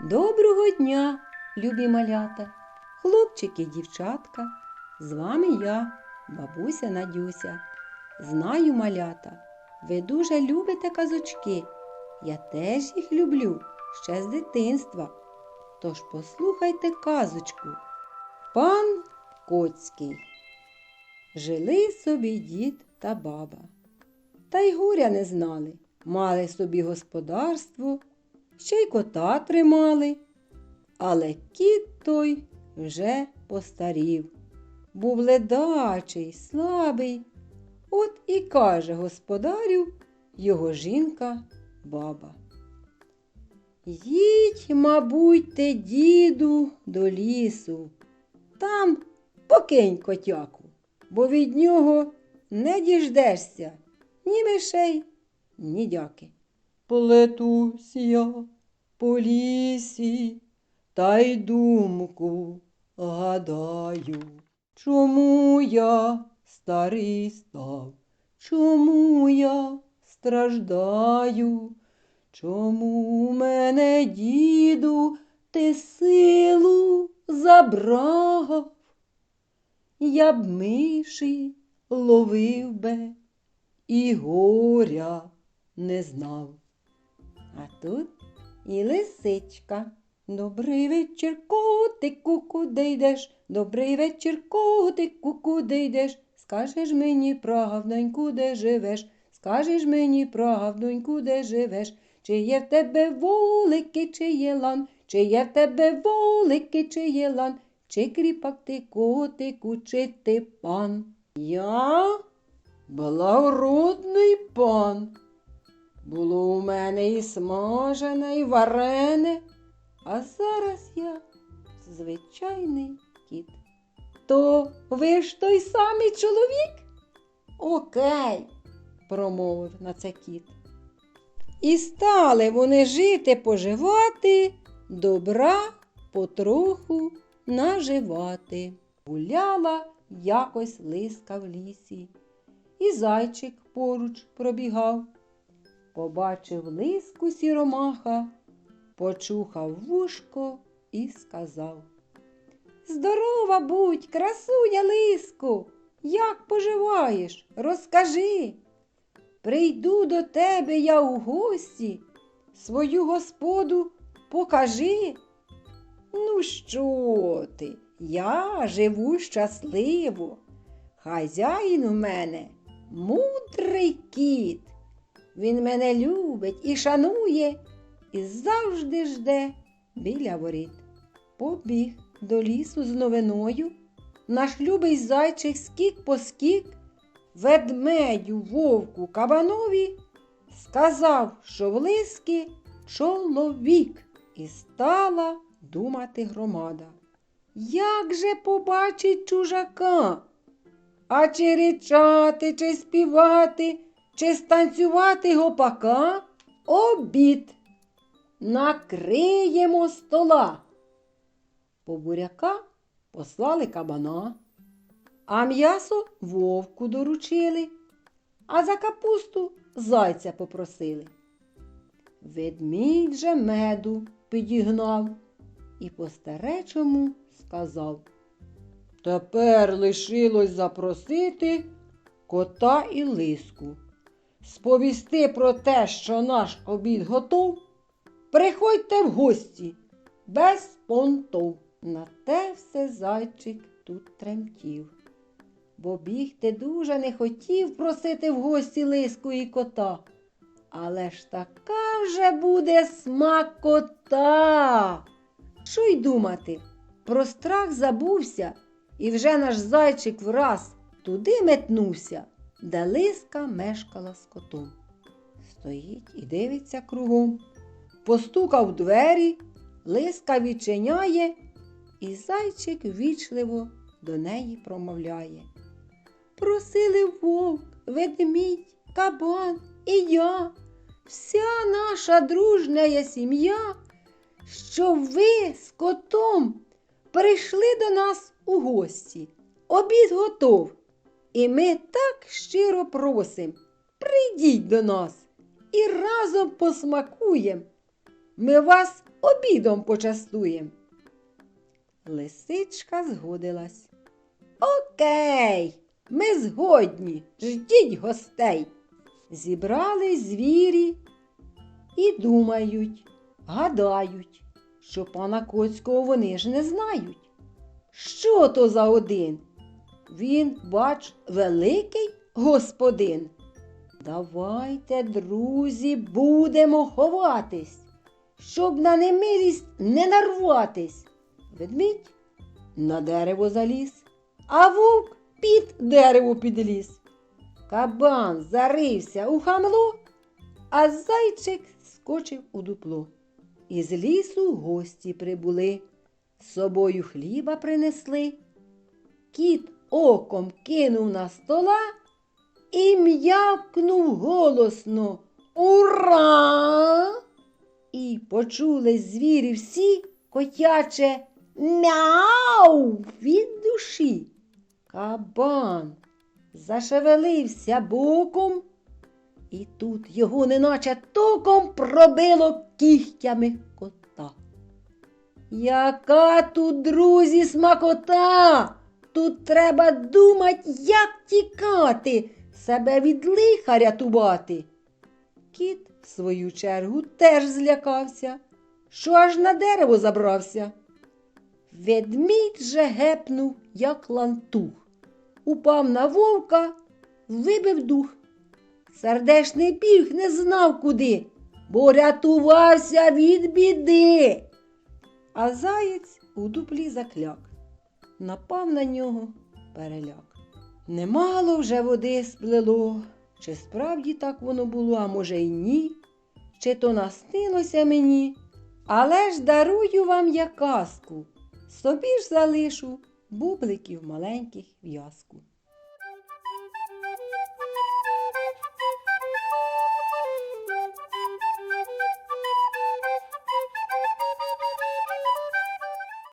Доброго дня, любі малята, хлопчики, і дівчатка. З вами я, бабуся Надюся. Знаю, малята, ви дуже любите казочки. Я теж їх люблю ще з дитинства. Тож послухайте казочку. Пан Коцький. Жили собі дід та баба. Та й горя не знали. Мали собі господарство, ще й кота тримали. Але кіт той вже постарів. Був ледачий, слабий. От і каже господарю його жінка баба. Їдь, мабуть, те, діду, до лісу. Там покинь котяку, бо від нього не діждешся ні мишей, ні дяки. Плетусь я по лісі, та й думку гадаю, чому я старий став, чому я страждаю, чому мене, діду, ти силу забрав? Я б миші ловив би і горя не знав. А тут і лисичка. Добрий вечір, котику, куди йдеш? Добрий вечір, котику, куди йдеш? Скажеш мені правдоньку, де живеш? Скажеш мені правдоньку, де живеш? Чи є в тебе волики, чи є лан? Чи є в тебе волики, чи є лан? Чи кріпак ти котику, чи ти пан? Я благородний пан. Було у мене і смажене, і варене, а зараз я звичайний кіт. То ви ж той самий чоловік? Окей, промовив на це кіт. І стали вони жити поживати, добра потроху наживати. Гуляла якось лиска в лісі, і зайчик поруч пробігав. Побачив лиску сіромаха, почухав вушко і сказав Здорова будь, красуня лиску, як поживаєш? Розкажи. Прийду до тебе я у гості, свою господу покажи. Ну, що ти? Я живу щасливо. Хазяїн у мене мудрий кіт. Він мене любить і шанує, і завжди жде біля воріт. Побіг до лісу з новиною. Наш любий зайчик скік по скік, ведмедю, вовку, кабанові, сказав, що в лиски чоловік, і стала думати громада. Як же побачить чужака? А чи ричати, чи співати, чи станцювати гопака? Обід. Накриємо стола. По буряка послали кабана, а м'ясо вовку доручили, а за капусту зайця попросили. Ведмідь же меду підігнав і по старечому сказав. Тепер лишилось запросити кота і лиску. Сповісти про те, що наш обід готов, приходьте в гості без понтов. На те все зайчик тут тремтів, бо бігти дуже не хотів просити в гості лиску і кота. Але ж така вже буде смакота. Що й думати? Про страх забувся, і вже наш зайчик враз туди метнувся, де лиска мешкала з котом. Стоїть і дивиться кругом. Постукав двері, лиска відчиняє, і зайчик вічливо до неї промовляє. Просили вовк, ведмідь, кабан і я, вся наша дружня сім'я, щоб ви з котом прийшли до нас у гості. Обід готов. І ми так щиро просим, прийдіть до нас і разом посмакуєм. Ми вас обідом почастуєм. Лисичка згодилась. Окей, ми згодні, ждіть гостей. Зібрались звірі і думають, гадають, що пана Коцького вони ж не знають. Що то за один? Він, бач, великий господин. Давайте, друзі, будемо ховатись, щоб на немилість не нарватись. Ведмідь на дерево заліз, а вовк під дерево підліз. Кабан зарився у хамло, а зайчик скочив у дупло. Із лісу гості прибули, з собою хліба принесли. Кіт оком кинув на стола і м'явкнув голосно Ура! І почули звірі всі котяче мяу від душі. Кабан зашевелився боком, і тут його неначе током пробило кігтями кота. Яка тут, друзі, смакота? Тут треба думать, як тікати, себе від лиха рятувати. Кіт, в свою чергу, теж злякався, що аж на дерево забрався. Ведмідь же гепнув, як лантух, упав на вовка, вибив дух. Сердешний біг не знав куди, бо рятувався від біди. А заєць у дуплі закляк, напав на нього переляк. Немало вже води сплело, чи справді так воно було, а може й ні, чи то наснилося мені, але ж дарую вам я казку, собі ж залишу бубликів маленьких в'язку.